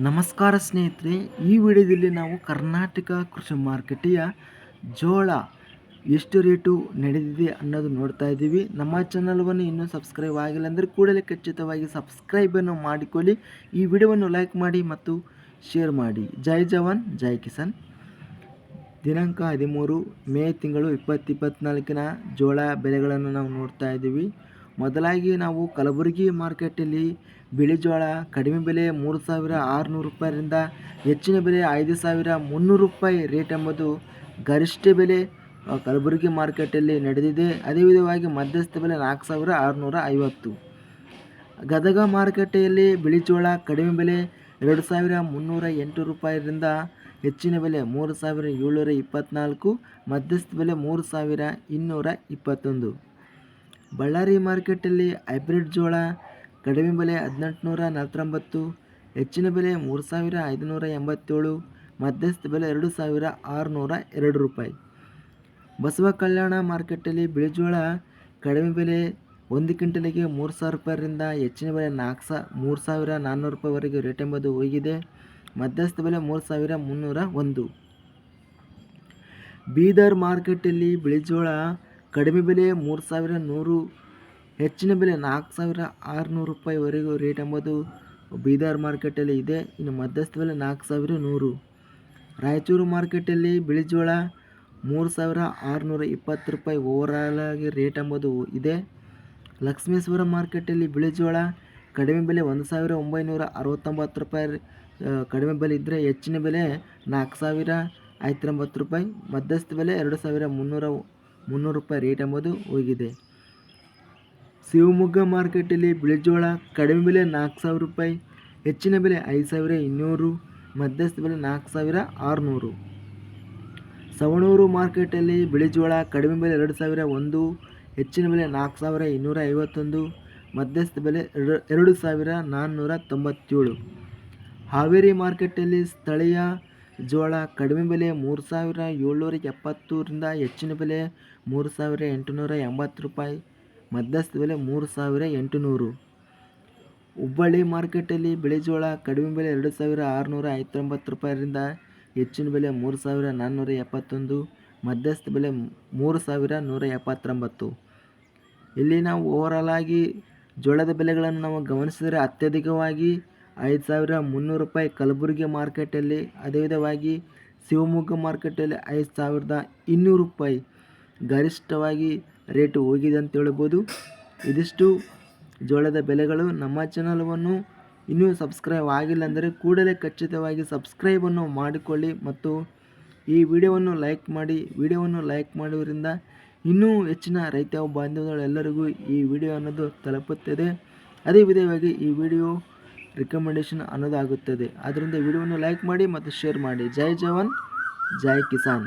ನಮಸ್ಕಾರ ಸ್ನೇಹಿತರೆ, ಈ ವಿಡಿಯೋದಲ್ಲಿ ನಾವು ಕರ್ನಾಟಕ ಕೃಷಿ ಮಾರುಕಟ್ಟೆಯ ಜೋಳ ಎಷ್ಟು ರೇಟು ನಡೆದಿದೆ ಅನ್ನೋದು ನೋಡ್ತಾ ಇದ್ದೀವಿ. ನಮ್ಮ ಚಾನಲ್ವನ್ನು ಇನ್ನೂ ಸಬ್ಸ್ಕ್ರೈಬ್ ಆಗಿಲ್ಲ ಅಂದರೆ ಕೂಡಲೇ ಖಚಿತವಾಗಿ ಸಬ್ಸ್ಕ್ರೈಬನ್ನು ಮಾಡಿಕೊಳ್ಳಿ. ಈ ವಿಡಿಯೋವನ್ನು ಲೈಕ್ ಮಾಡಿ ಮತ್ತು ಶೇರ್ ಮಾಡಿ. ಜೈ ಜವಾನ್, ಜೈ ಕಿಸಾನ್. ದಿನಾಂಕ ಹದಿಮೂರು, ಮೇ ತಿಂಗಳು ಇಪ್ಪತ್ತು ಇಪ್ಪತ್ತ್ನಾಲ್ಕಿನ ಜೋಳ ಬೆಲೆಗಳನ್ನು ನಾವು ನೋಡ್ತಾ ಇದ್ದೀವಿ. ಮೊದಲಾಗಿ ನಾವು ಕಲಬುರಗಿ ಮಾರ್ಕೆಟಲ್ಲಿ ಬಿಳಿ ಜೋಳ, ಕಡಿಮೆ ಬೆಲೆ ಮೂರು ಸಾವಿರ ಆರುನೂರು ರೂಪಾಯಿರಿಂದ ಹೆಚ್ಚಿನ ಬೆಲೆ ಐದು ಸಾವಿರ ಮುನ್ನೂರು ರೂಪಾಯಿ ರೇಟ್ ಎಂಬುದು ಗರಿಷ್ಠ ಬೆಲೆ ಕಲಬುರಗಿ ಮಾರ್ಕೆಟಲ್ಲಿ ನಡೆದಿದೆ. ಅದೇ ವಿಧವಾಗಿ ಮಧ್ಯಸ್ಥ ಬೆಲೆ ನಾಲ್ಕು ಸಾವಿರ ಆರುನೂರ ಐವತ್ತು. ಗದಗ ಮಾರುಕಟ್ಟೆಯಲ್ಲಿ ಬಿಳಿ ಜೋಳ, ಕಡಿಮೆ ಬೆಲೆ ಎರಡು ಸಾವಿರ ಮುನ್ನೂರ ಎಂಟು ರೂಪಾಯಿರಿಂದ ಹೆಚ್ಚಿನ ಬೆಲೆ ಮೂರು ಸಾವಿರ ಏಳ್ನೂರ ಇಪ್ಪತ್ತ್ನಾಲ್ಕು ಮಧ್ಯಸ್ಥ ಬೆಲೆ ಮೂರು ಸಾವಿರ ಇನ್ನೂರ ಇಪ್ಪತ್ತೊಂದು. ಬಳ್ಳಾರಿ ಮಾರ್ಕೆಟಲ್ಲಿ ಹೈಬ್ರಿಡ್ ಜೋಳ ಕಡಿಮೆ ಬೆಲೆ ಹದಿನೆಂಟುನೂರ ನಲವತ್ತೊಂಬತ್ತು, ಹೆಚ್ಚಿನ ಬೆಲೆ ಮೂರು ಸಾವಿರ ಐದುನೂರ ಎಂಬತ್ತೇಳು, ಮಧ್ಯಸ್ಥ ಬೆಲೆ ಎರಡು ಸಾವಿರ ಆರುನೂರ ಎರಡು ರೂಪಾಯಿ. ಬಸವ ಕಲ್ಯಾಣ ಮಾರ್ಕೆಟಲ್ಲಿ ಬಿಳಿ ಜೋಳ ಕಡಿಮೆ ಬೆಲೆ ಒಂದು ಕ್ವಿಂಟಲಿಗೆ ಮೂರು ಸಾವಿರ ರೂಪಾಯಿರಿಂದ ಹೆಚ್ಚಿನ ಬೆಲೆ ನಾಲ್ಕು ಸಾ ಮೂರು ಸಾವಿರ ನಾನ್ನೂರು ರೂಪಾಯಿವರೆಗೆ ರೇಟ್ ಎಂಬುದು ಹೋಗಿದೆ. ಮಧ್ಯಸ್ಥ ಬೆಲೆ ಮೂರು ಸಾವಿರ ಮುನ್ನೂರ ಒಂದು. ಬೀದರ್ ಮಾರ್ಕೆಟಲ್ಲಿ ಬಿಳಿ ಜೋಳ ಕಡಿಮೆ ಬೆಲೆ ಮೂರು ಸಾವಿರ ನೂರು, ಹೆಚ್ಚಿನ ಬೆಲೆ ನಾಲ್ಕು ಸಾವಿರ ಆರುನೂರು ರೂಪಾಯಿವರೆಗೂ ರೇಟ್ ಎಂಬುದು ಬೀದರ್ ಮಾರ್ಕೆಟಲ್ಲಿ ಇದೆ. ಇನ್ನು ಮಧ್ಯಸ್ಥ ಬೆಲೆ ನಾಲ್ಕು ಸಾವಿರ ನೂರು. ರಾಯಚೂರು ಮಾರ್ಕೆಟಲ್ಲಿ ಬಿಳಿ ಜೋಳ ಮೂರು ಸಾವಿರ ಆರುನೂರ ಇಪ್ಪತ್ತು ರೂಪಾಯಿ ಓವರಾಲ್ ಆಗಿ ರೇಟ್ ಎಂಬುದು ಇದೆ. ಲಕ್ಷ್ಮೇಶ್ವರ ಮಾರ್ಕೆಟಲ್ಲಿ ಬಿಳಿ ಜೋಳ ಕಡಿಮೆ ಬೆಲೆ ಒಂದು ಸಾವಿರ ಒಂಬೈನೂರ ಅರವತ್ತೊಂಬತ್ತು ರೂಪಾಯಿ ಕಡಿಮೆ ಬೆಲೆ ಇದ್ದರೆ ಹೆಚ್ಚಿನ ಬೆಲೆ ನಾಲ್ಕು ಸಾವಿರ ಐವತ್ತೊಂಬತ್ತು ರೂಪಾಯಿ. ಮಧ್ಯಸ್ಥ ಬೆಲೆ ಎರಡು ಸಾವಿರ ಮುನ್ನೂರ ಮುನ್ನೂರು ರೂಪಾಯಿ ರೇಟ್ ಎಂಬುದು ಹೋಗಿದೆ. ಶಿವಮೊಗ್ಗ ಮಾರ್ಕೆಟಲ್ಲಿ ಬಿಳಿಜೋಳ ಕಡಿಮೆ ಬೆಲೆ ನಾಲ್ಕು ಸಾವಿರ ರೂಪಾಯಿ, ಹೆಚ್ಚಿನ ಬೆಲೆ ಐದು ಸಾವಿರ ಇನ್ನೂರು, ಮಧ್ಯಸ್ಥ ಬೆಲೆ ನಾಲ್ಕು ಸಾವಿರ ಆರುನೂರು. ಸವಣೂರು ಮಾರ್ಕೆಟಲ್ಲಿ ಬಿಳಿಜೋಳ ಕಡಿಮೆ ಬೆಲೆ ಎರಡು ಸಾವಿರ ಒಂದು, ಹೆಚ್ಚಿನ ಬೆಲೆ ನಾಲ್ಕು ಸಾವಿರ ಇನ್ನೂರ ಐವತ್ತೊಂದು, ಮಧ್ಯಸ್ಥ ಬೆಲೆ ಎರಡು ಎರಡು ಸಾವಿರ ನಾನ್ನೂರ ತೊಂಬತ್ತೇಳು. ಹಾವೇರಿ ಮಾರ್ಕೆಟಲ್ಲಿ ಸ್ಥಳೀಯ ಜೋಳ ಕಡಿಮೆ ಬೆಲೆ ಮೂರು ಸಾವಿರ ಏಳ್ನೂರ ಎಪ್ಪತ್ತರಿಂದ ಹೆಚ್ಚಿನ ಬೆಲೆ ಮೂರು ಸಾವಿರ ಎಂಟುನೂರ ಎಂಬತ್ತು ರೂಪಾಯಿ ಮಧ್ಯಸ್ಥ ಬೆಲೆ ಮೂರು ಸಾವಿರ ಎಂಟುನೂರು. ಹುಬ್ಬಳ್ಳಿ ಮಾರ್ಕೆಟಲ್ಲಿ ಬಿಳಿ ಜೋಳ ಕಡಿಮೆ ಬೆಲೆ ಎರಡು ಸಾವಿರ ಆರುನೂರ ಐವತ್ತೊಂಬತ್ತು ರೂಪಾಯಿರಿಂದ ಹೆಚ್ಚಿನ ಬೆಲೆ ಮೂರು ಸಾವಿರ ನಾನ್ನೂರ ಎಪ್ಪತ್ತೊಂದು ಮಧ್ಯಸ್ಥ ಬೆಲೆ ಮೂರು ಸಾವಿರ ನೂರ ಎಪ್ಪತ್ತೊಂಬತ್ತು. ಇಲ್ಲಿ ನಾವು ಓವರಾಲ್ ಆಗಿ ಜೋಳದ ಬೆಲೆಗಳನ್ನು ನಾವು ಗಮನಿಸಿದರೆ ಅತ್ಯಧಿಕವಾಗಿ ಐದು ಸಾವಿರ ಮುನ್ನೂರು ರೂಪಾಯಿ ಕಲಬುರಗಿ ಮಾರ್ಕೆಟಲ್ಲಿ, ಅದೇ ವಿಧವಾಗಿ ಶಿವಮೊಗ್ಗ ಮಾರ್ಕೆಟಲ್ಲಿ ಐದು ಸಾವಿರದ ಇನ್ನೂರು ರೂಪಾಯಿ ಗರಿಷ್ಠವಾಗಿ ರೇಟು ಹೋಗಿದೆ ಅಂತ ಹೇಳ್ಬೋದು. ಇದಿಷ್ಟು ಜೋಳದ ಬೆಲೆಗಳು. ನಮ್ಮ ಚಾನಲ್ವನ್ನು ಇನ್ನೂ ಸಬ್ಸ್ಕ್ರೈಬ್ ಆಗಿಲ್ಲ ಅಂದರೆ ಕೂಡಲೇ ಖಚಿತವಾಗಿ ಸಬ್ಸ್ಕ್ರೈಬನ್ನು ಮಾಡಿಕೊಳ್ಳಿ ಮತ್ತು ಈ ವಿಡಿಯೋವನ್ನು ಲೈಕ್ ಮಾಡಿ. ವಿಡಿಯೋವನ್ನು ಲೈಕ್ ಮಾಡುವುದರಿಂದ ಇನ್ನೂ ಹೆಚ್ಚಿನ ರೈತ ಬಾಂಧವಗಳೆಲ್ಲರಿಗೂ ಈ ವಿಡಿಯೋ ಅನ್ನೋದು ತಲುಪುತ್ತದೆ. ಅದೇ ವಿಧವಾಗಿ ಈ ವಿಡಿಯೋ ರಿಕಮೆಂಡೇಶನ್ ಅನ್ನೋದಾಗುತ್ತದೆ. ಆದ್ದರಿಂದ ವಿಡಿಯೋವನ್ನು ಲೈಕ್ ಮಾಡಿ ಮತ್ತು ಶೇರ್ ಮಾಡಿ. ಜೈ ಜವಾನ್ ಜೈ ಕಿಸಾನ್.